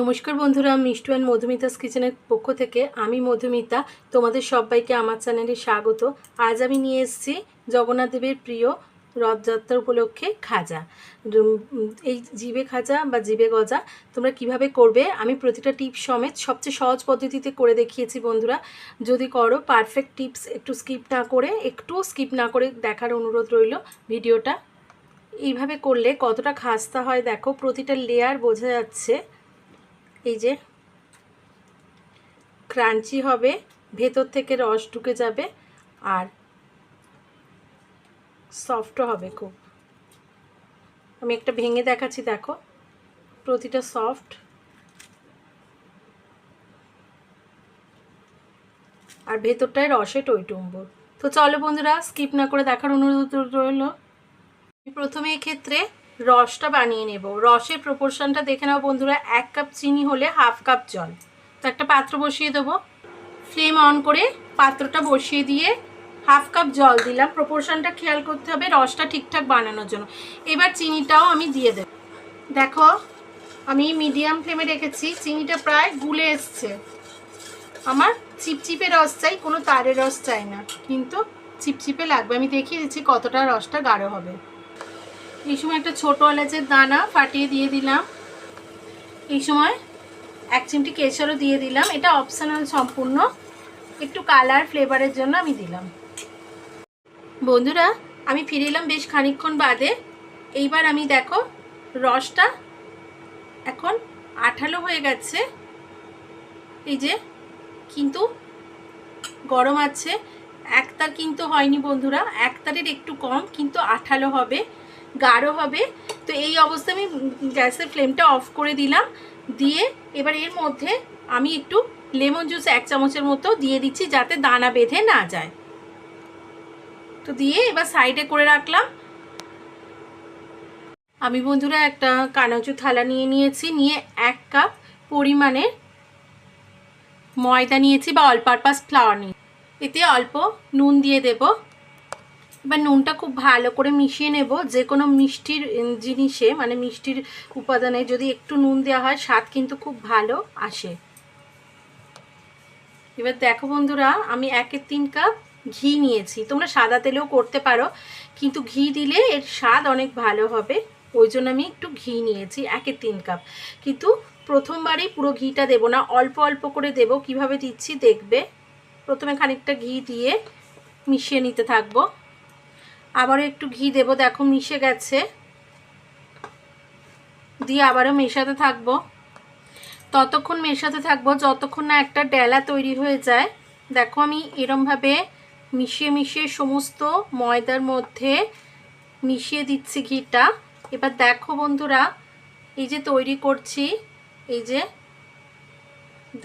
নমস্কার বন্ধুরা মিষ্টু অ্যান্ড মধুমিতাস কিচেনের পক্ষ থেকে আমি মধুমিতা, তোমাদের সবাইকে আমার চ্যানেলে স্বাগত। আজ আমি নিয়ে এসেছি জগন্নাথ দেবের প্রিয় রথযাত্রা উপলক্ষে খাজা। এই জিবে খাজা বা জিবে গজা তোমরা কীভাবে করবে, আমি প্রতিটা টিপস সমেত সবচেয়ে সহজ পদ্ধতিতে করে দেখিয়েছি বন্ধুরা। যদি করো পারফেক্ট টিপস একটু স্কিপ না করে একটু স্কিপ না করে দেখার অনুরোধ রইল ভিডিওটা। এইভাবে করলে কতটা খাস্তা হয় দেখো, প্রতিটা লেয়ার বোঝা যাচ্ছে। এই যে, ক্রাঞ্চি হবে, ভেতর থেকে রস ঢুকে যাবে আর সফটও হবে খুব। আমি একটা ভেঙে দেখাচ্ছি, দেখো। প্রতিটা সফট। আর ভেতরটায় রসে টইটুম্বুর তো চলো বন্ধুরা, স্কিপ না করে দেখার অনুরোধ রইল। প্রথমে এক্ষেত্রে রসটা বানিয়ে নেব। রসের প্রপোর্শনটা দেখে নাও বন্ধুরা, এক কাপ চিনি হলে হাফ কাপ জল। তো একটা পাত্র বসিয়ে দেবো। ফ্লেম অন করে পাত্রটা বসিয়ে দিয়ে হাফ কাপ জল দিলাম। প্রপোর্শনটা খেয়াল করতে হবে রসটা ঠিকঠাক বানানোর জন্য। এবার চিনিটাও আমি দিয়ে দেব। দেখো, আমি মিডিয়াম ফ্লেমে রেখেছি। চিনিটা প্রায় গুলে এসছে। আমার চিপচিপে রস চাই, কোনো তারের রস চাই না। কিন্তু চিপচিপে লাগবে। আমি দেখিয়ে দিচ্ছি কতটা রসটা গাঢ় হবে। এই সময় একটা ছোটো এলাচের দানা ফাটিয়ে দিয়ে দিলাম। এই সময় এক চিমটি কেশরও দিয়ে দিলাম। এটা অপশনাল সম্পূর্ণ। একটু কালার ফ্লেভারের জন্য আমি দিলাম। বন্ধুরা, আমি ফিরে এলাম বেশ খানিকক্ষণ বাদে। এইবার আমি দেখো, রসটা এখন আঠালো হয়ে গেছে। এই যে, কিন্তু গরম আছে। একতার কিন্তু হয়নি বন্ধুরা। একতারের একটু কম, কিন্তু আঠালো হবে। গাঢ় হবে। তো এই অবস্থায় আমি গ্যাসের ফ্লেমটা অফ করে দিলাম। দিয়ে এবার এর মধ্যে আমি একটু লেমন জুস এক চামচের মতো দিয়ে দিচ্ছি যাতে দানা বেঁধে না যায়। তো দিয়ে এবার সাইডে করে রাখলাম। আমি বন্ধুরা একটা কানাচু থালা নিয়ে নিয়েছি। নিয়ে এক কাপ পরিমাণে ময়দা নিয়েছি বা অল পারপাস ফ্লাওয়ার নিয়ে। এতে অল্প নুন দিয়ে দেব। এবার নুনটা খুব ভালো করে মিশিয়ে নেব। যে কোনো মিষ্টির জিনিসে মানে মিষ্টির উপাদানে যদি একটু নুন দেওয়া হয়, স্বাদ কিন্তু খুব ভালো আসে। এবার দেখো বন্ধুরা, আমি একের তিন কাপ ঘি নিয়েছি। তোমরা সাদা তেলেও করতে পারো, কিন্তু ঘি দিলে এর স্বাদ অনেক ভালো হবে। ওই জন্য আমি একটু ঘি নিয়েছি, একের তিন কাপ। কিন্তু প্রথমবারেই পুরো ঘিটা দেবো না, অল্প অল্প করে দেব। কীভাবে দিচ্ছি দেখবে? প্রথমে খানিকটা ঘি দিয়ে মিশিয়ে নিতে থাকব। আবারও একটু ঘি দেব, দেখো মিশে গেছে। দিয়ে আবারও মেশাতে থাকব। ততক্ষণ মেশাতে থাকব যতক্ষণ না একটা ডেলা তৈরি হয়ে যায়। দেখো আমি এরমভাবে মিশিয়ে মিশিয়ে সমস্ত ময়দার মধ্যে মিশিয়ে দিচ্ছি ঘিটা। এবার দেখো বন্ধুরা, এই যে তৈরি করছি, এই যে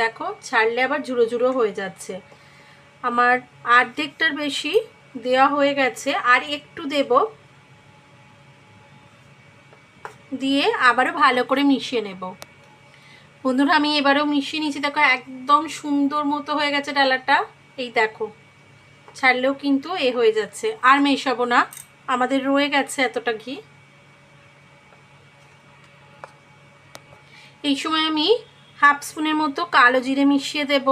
দেখো, ছাড়লে আবার ঝুড়ো ঝুড়ো হয়ে যাচ্ছে। আমার আর্ধেকটার বেশি দেওয়া হয়ে গেছে, আর একটু দেব। দিয়ে আবারও ভালো করে মিশিয়ে নেব। বন্ধুরা, আমি এবারেও মিশিয়ে নিয়েছি। দেখো, একদম সুন্দর মতো হয়ে গেছে ডালাটা। এই দেখো, ছাড়লেও কিন্তু এ হয়ে যাচ্ছে। আর মেশাবো না, আমাদের রয়ে গেছে এতটা ঘি। এই সময় আমি হাফ স্পুনের মতো কালো জিরে মিশিয়ে দেব।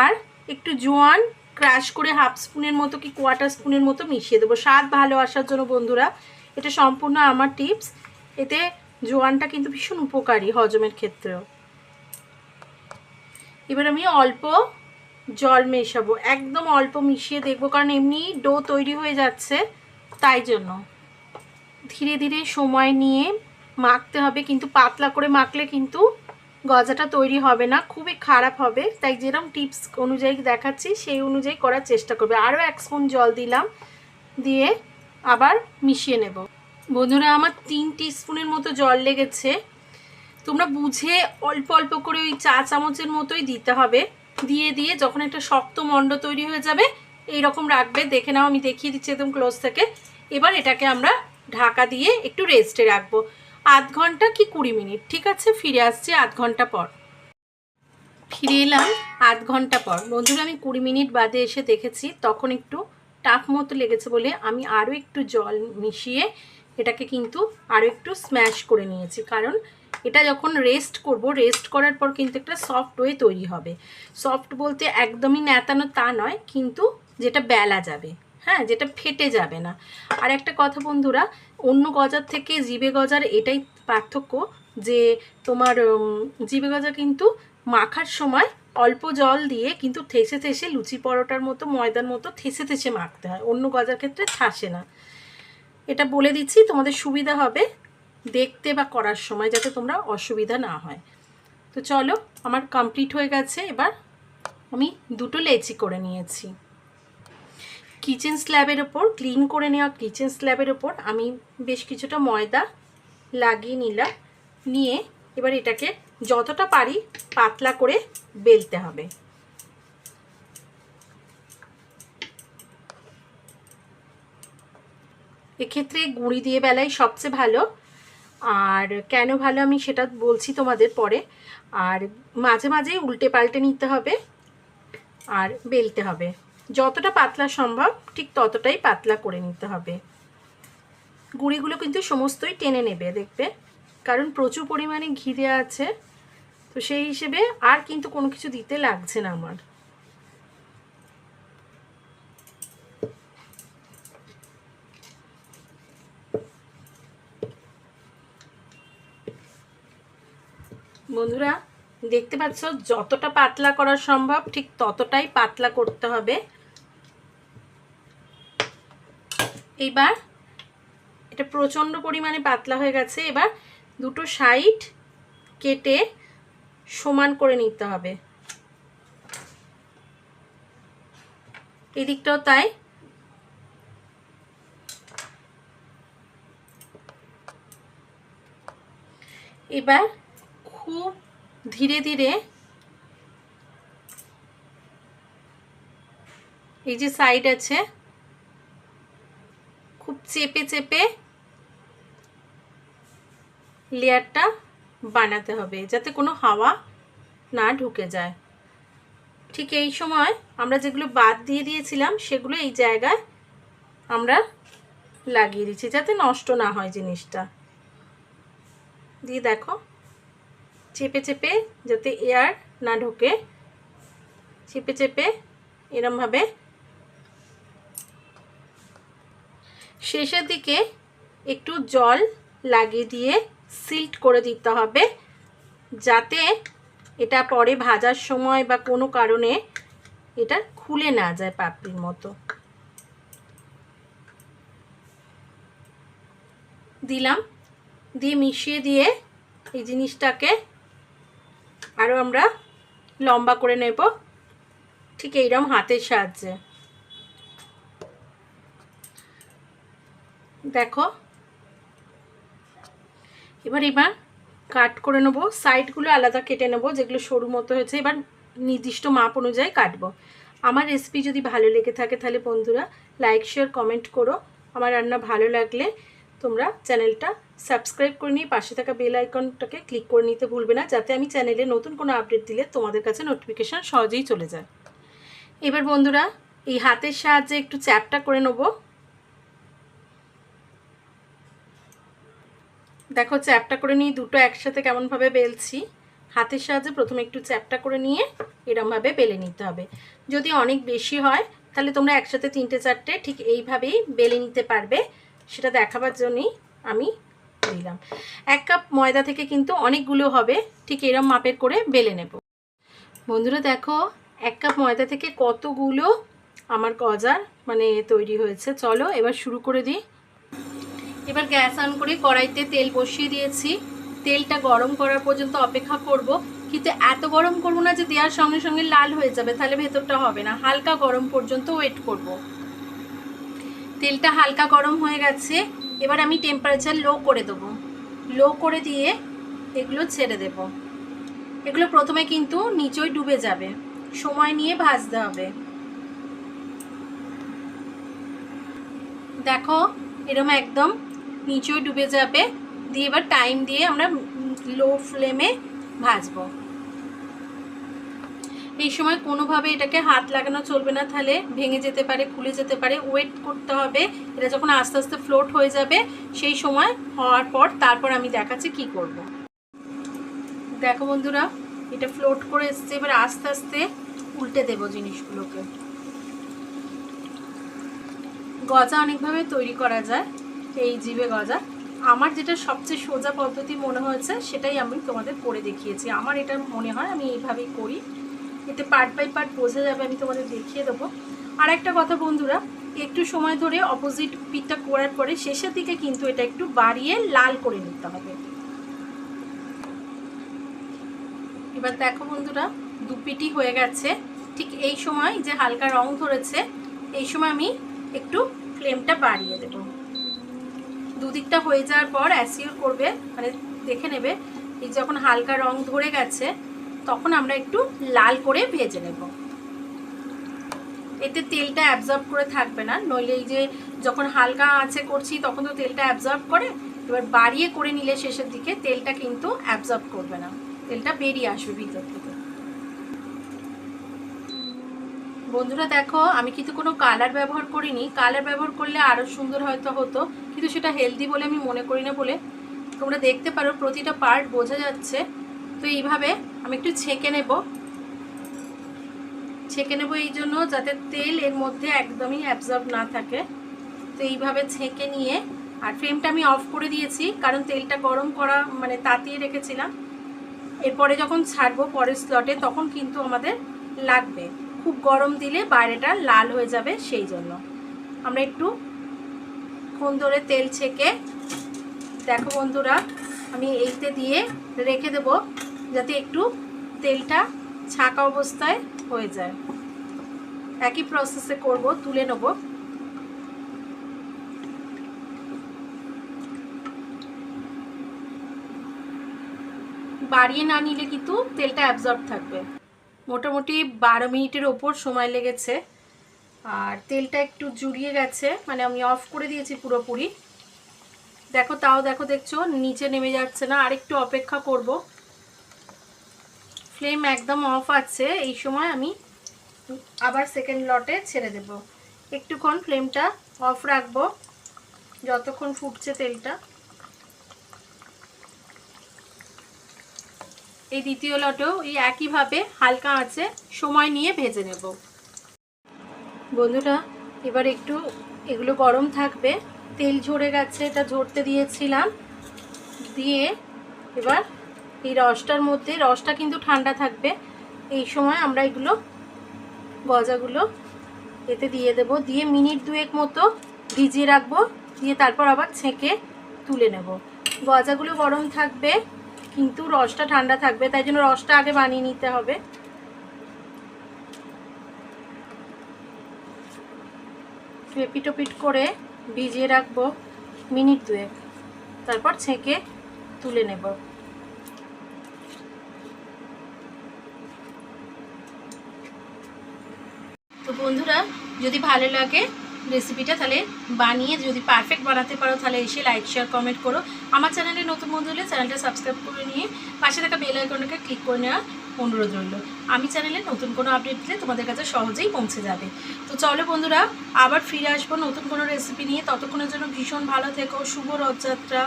আর একটু জোয়ান ক্রাশ করে হাফ স্পুনের মতো কি কোয়ার্টার স্পুনের মতো মিশিয়ে দেবো। স্বাদ ভালো আসার জন্য বন্ধুরা, এটা সম্পূর্ণ আমার টিপস। এতে জোয়ানটা কিন্তু ভীষণ উপকারী হজমের ক্ষেত্রেও। এবার আমি অল্প জল মেশাবো। একদম অল্প মিশিয়ে দেখব, কারণ এমনি ডো তৈরি হয়ে যাচ্ছে, তাই জন্য। ধীরে ধীরে সময় নিয়ে মাখতে হবে, কিন্তু পাতলা করে মাখলে কিন্তু গজাটা তৈরি হবে না, খুবই খারাপ হবে। তাই যেরকম টিপস অনুযায়ী দেখাচ্ছি, সেই অনুযায়ী করার চেষ্টা করবে। আরও এক স্পুন জল দিলাম, দিয়ে আবার মিশিয়ে নেব। বন্ধুরা, আমার তিন স্পুনের মতো জল লেগেছে। তোমরা বুঝে অল্প অল্প করে ওই চা চামচের মতোই দিতে হবে। দিয়ে দিয়ে যখন একটা শক্ত মণ্ড তৈরি হয়ে যাবে এই রকম রাখবে। দেখে নাও, আমি দেখিয়ে দিচ্ছি একদম ক্লোজ থেকে। এবার এটাকে আমরা ঢাকা দিয়ে একটু রেস্টে রাখব। আধ ঘণ্টা কি কুড়ি মিনিট? ঠিক আছে, ফিরে আসছি আধ ঘণ্টা পর। ফিরে এলাম আধ ঘণ্টা পর। বন্ধুরা, আমি কুড়ি মিনিট বাদে এসে দেখেছি, তখন একটু টাফ মতো লেগেছে বলে আমি আরও একটু জল মিশিয়ে এটাকে কিন্তু আরও একটু স্ম্যাশ করে নিয়েছি। কারণ এটা যখন রেস্ট করব রেস্ট করার পর কিন্তু একটা সফট ওয়ে তৈরি হবে। সফট বলতে একদমই ন্যাতানো তা নয়, কিন্তু যেটা বেলা যাবে হ্যাঁ যেটা ফেটে যাবে না। আর একটা কথা বন্ধুরা অন্য গজার থেকে জিবে গজার এটাই পার্থক্য যে তোমার জিবে গজা কিন্তু মাখার সময় অল্প জল দিয়ে কিন্তু থেসে থেসে লুচি পরোটার মতো, ময়দার মতো থেসে থেসে মাখতে হয়। অন্য গজার ক্ষেত্রে ঠাসে না। এটা বলে দিচ্ছি, তোমাদের সুবিধা হবে দেখতে বা করার সময় যাতে তোমরা অসুবিধা না হয়। তো চলো, আমার কমপ্লিট হয়ে গেছে। এবার আমি দুটো লেচি করে নিয়েছি। কিচেন স্ল্যাবের ওপর ক্লিন করে নেওয়া কিচেন স্ল্যাবের ওপর আমি বেশ কিছুটা ময়দা লাগিয়ে নিলাম। নিয়ে এবার এটাকে যতটা পারি পাতলা করে বেলতে হবে। এক্ষেত্রে গুঁড়ি দিয়ে বেলাই সবচেয়ে ভালো। আর কেন ভালো আমি সেটা বলছি তোমাদের পরে। আর মাঝে মাঝে উল্টে পাল্টে নিতে হবে। আর বেলতে হবে। যতটা পাতলা সম্ভব, ঠিক ততটাই পাতলা করে নিতে হবে। গুঁড়িগুলো কিন্তু সমস্তই টেনে নেবে, দেখবে? কারণ প্রচুর পরিমাণে ঘি দেওয়া আছে, তো সেই হিসেবে আর কিন্তু কোনো কিছু দিতে লাগছে না আমার। বন্ধুরা, দেখতে পাচ্ছ, যতটা পাতলা করা সম্ভব, ঠিক ততটাই পাতলা করতে হবে। এইবার এটা প্রচণ্ড পরিমাণে পাতলা হয়ে গেছে। এবার দুটো সাইড কেটে সমান করে নিতে হবে। এই দিকটাও তাই। এবার খুব ধীরে ধীরে এই যে সাইড আছে চেপে চেপে লেয়ারটা বানাতে হবে, যাতে কোনো হাওয়া না ঢুকে যায়। ঠিক এই সময় আমরা যেগুলো বাদ দিয়ে দিয়েছিলাম, সেগুলো এই জায়গায় আমরা লাগিয়ে দিচ্ছি, যাতে নষ্ট না হয় জিনিসটা। দিয়ে দেখো, চেপে চেপে যাতে এয়ার না ঢোকে, চেপে চেপে এরমভাবে শেষের দিকে একটু জল লাগিয়ে দিয়ে সিল্ট করে দিতে হবে, যাতে এটা পরে ভাজার সময় বা কোনো কারণে এটা খুলে না যায় পাপড়ির মতো। দিলাম, দিয়ে মিশিয়ে দিয়ে এই জিনিসটাকে আরও আমরা লম্বা করে নেব, ঠিক এইরকম হাতের সাহায্যে। দেখো। এবার এবার কাট করে নেব। সাইডগুলো আলাদা কেটে নেব, যেগুলো সরু মতো হয়েছে। এবার নির্দিষ্ট মাপ অনুযায়ী কাটবো। আমার রেসিপি যদি ভালো লেগে থাকে তাহলে বন্ধুরা লাইক শেয়ার কমেন্ট করো। আমার রান্না ভালো লাগলে তোমরা চ্যানেলটা সাবস্ক্রাইব করে নিয়ে পাশে থাকা বেল আইকনটাকে ক্লিক করে নিতে ভুলবে না, যাতে আমি চ্যানেলে নতুন কোনো আপডেট দিলে তোমাদের কাছে নোটিফিকেশান সহজেই চলে যায়। এবার বন্ধুরা, এই হাতের সাহায্যে একটু চ্যাপটা করে নেব। দেখো, চ্যাপটা করে নিয়ে দুটো একসাথে কেমনভাবে বেলছি? হাতের সাহায্যে প্রথমে একটু চ্যাপটা করে নিয়ে এরমভাবে বেলে নিতে হবে। যদি অনেক বেশি হয়, তাহলে তোমরা একসাথে তিনটে, চারটে ঠিক এইভাবেই বেলে নিতে পারবে। সেটা দেখাবার জন্যই আমি দিলাম। এক কাপ ময়দা থেকে কিন্তু অনেকগুলো হবে, ঠিক এরম মাপের করে বেলে নেব। বন্ধুরা দেখো, এক কাপ ময়দা থেকে কতগুলো আমার গজার মানে তৈরি হয়েছে। চলো এবার শুরু করে দিই। এবার গ্যাস অন করে কড়াইতে তেল বসিয়ে দিয়েছি। তেলটা গরম করার পর্যন্ত অপেক্ষা করব। কিন্তু এত গরম করব না যে দেওয়ার সঙ্গে সঙ্গে লাল হয়ে যাবে, তাহলে ভেতরটা হবে না। হালকা গরম পর্যন্ত ওয়েট করব। তেলটা হালকা গরম হয়ে গেছে। এবার আমি টেম্পারেচার লো করে দেবো। লো করে দিয়ে এগুলো ছেড়ে দেব। এগুলো প্রথমে কিন্তু নিচই ডুবে যাবে। সময় নিয়ে ভাজতে হবে। দেখো, এরম একদম নিচেও ডুবে যাবে। দিয়ে এবার টাইম দিয়ে আমরা লো ফ্লেমে ভাজবো। এই সময় কোনোভাবে এটাকে হাত লাগানো চলবে না, তাহলে ভেঙে যেতে পারে, খুলে যেতে পারে ওয়েট করতে হবে। এটা যখন আস্তে আস্তে ফ্লোট হয়ে যাবে, সেই সময় হওয়ার পর তারপর আমি দেখাচ্ছি কি করব। দেখো বন্ধুরা, এটা ফ্লোট করে এসছে, এবার আস্তে আস্তে উল্টে দেবো জিনিসগুলোকে। গজা অনেকভাবে তৈরি করা যায়। এই জিভে গজা? আমার যেটা সবচেয়ে সোজা পদ্ধতি মনে হয়েছে, সেটাই আমি তোমাদের করে দেখিয়েছি। আমার এটা মনে হয়, আমি এইভাবেই করি। এতে পার্ট বাই পার্ট বোঝা যাবে, আমি তোমাদের দেখিয়ে দেবো। আর একটা কথা বন্ধুরা, একটু সময় ধরে অপোজিট পিঠটা করার পরে শেষের দিকে কিন্তু এটা একটু বাড়িয়ে লাল করে নিতে হবে। এবার দেখো বন্ধুরা, দু পিটি হয়ে গেছে। ঠিক এই সময় যে হালকা রং ধরেছে, এই সময় আমি একটু ফ্লেমটা বাড়িয়ে দেব। দুদিকটা হয়ে যাওয়ার পর অ্যাসিওর করবে মানে দেখে নেবে এই যখন হালকা রং ধরে গেছে, তখন আমরা একটু লাল করে ভেজে নেব। এতে তেলটা অ্যাবজর্ব করে থাকবে না, নইলে এই যে যখন হালকা আঁচে করছি, তখন তো তেলটা অ্যাবজর্ব করে, এবার বাড়িয়ে করে নিলে শেষের দিকে তেলটা কিন্তু অ্যাবজর্ব করবে না, তেলটা বেরিয়ে আসবে ভিতর থেকে। বন্ধুরা দেখো, আমি কিন্তু কোনো কালার ব্যবহার করিনি। কালার ব্যবহার করলে আরও সুন্দর হয়তো হতো, কিন্তু সেটা হেলদি বলে আমি মনে করি না বলে। তোমরা দেখতে পারো, প্রতিটা পার্ট বোঝা যাচ্ছে। তো এইভাবে আমি একটু ছেঁকে নেব। ছেঁকে নেব এই জন্য যাতে তেল এর মধ্যে একদমই অ্যাবজর্ব না থাকে। তো এইভাবে ছেঁকে নিয়ে, আর ফ্রেমটা আমি অফ করে দিয়েছি, কারণ তেলটা গরম করা মানে তাতিয়ে রেখেছিলাম। এরপরে যখন ছাড়বো পরের স্লটে তখন কিন্তু আমাদের লাগবে। খুব গরম দিলে বাইরেটা লাল হয়ে যাবে সেই জন্য। আমরা একটু ক্ষণ ধরে তেল ছেঁকে, দেখো বন্ধুরা, আমি এইতে দিয়ে রেখে দেব যাতে একটু তেলটা ছাকা অবস্থায় হয়ে যায়। একই প্রসেসে করব, তুলে নেব। বাড়িয়ে না নিলে কিন্তু তেলটা অ্যাবজর্ব থাকবে। মোটামুটি বারো মিনিটের ওপর সময় লেগেছে। আর তেলটা একটু জুড়িয়ে গেছে মানে আমি অফ করে দিয়েছি পুরোপুরি। দেখো, তাও দেখো, দেখছ, নিচে নেমে যাচ্ছে না। আর একটু অপেক্ষা করব। ফ্লেম একদম অফ আছে। এই সময় আমি আবার সেকেন্ড লটে ছেড়ে দেব। একটুক্ষণ ফ্লেমটা অফ রাখব। যতক্ষণ ফুটছে তেলটা। এই দ্বিতীয় লটেও এই একইভাবে হালকা আঁচে সময় নিয়ে ভেজে নেব। বন্ধুরা, এবার একটু এগুলো গরম থাকবে। তেল ঝরে গেছে, এটা ঝরতে দিয়েছিলাম। দিয়ে এবার এই রসটার মধ্যে, রসটা কিন্তু ঠান্ডা থাকবে। এই সময় আমরা এগুলো গজাগুলো এতে দিয়ে দেব। দিয়ে মিনিট দুয়েক মতো ভিজিয়ে রাখব। দিয়ে তারপর আবার ছেঁকে তুলে নেব। গজাগুলো গরম থাকবে। কিন্তু রসটা ঠান্ডা থাকবে, তাই জন্য রসটা আগে বানিয়ে নিতে হবে। পিটোপিট করে ভিজিয়ে রাখব মিনিট দুয়েক। তারপর ছেঁকে তুলে নেব। তো বন্ধুরা, যদি ভালো লাগে রেসিপিটা তাহলে বানিয়ে যদি পারফেক্ট বানাতে পারো, তাহলে এসে লাইক শেয়ার কমেন্ট করো। আমার চ্যানেলে নতুন বন্ধু হলে চ্যানেলটা সাবস্ক্রাইব করে নিয়ে পাশে থাকা বেল আইকনটাকে ক্লিক করে নেওয়ার অনুরোধ রইল। আমি চ্যানেলে নতুন কোনো আপডেট দিলে তোমাদের কাছে সহজেই পৌঁছে যাবে। তো চলো বন্ধুরা, আবার ফিরে আসব নতুন কোনো রেসিপি নিয়ে। ততক্ষণের জন্য ভীষণ ভালো থেকো, শুভ রথযাত্রা।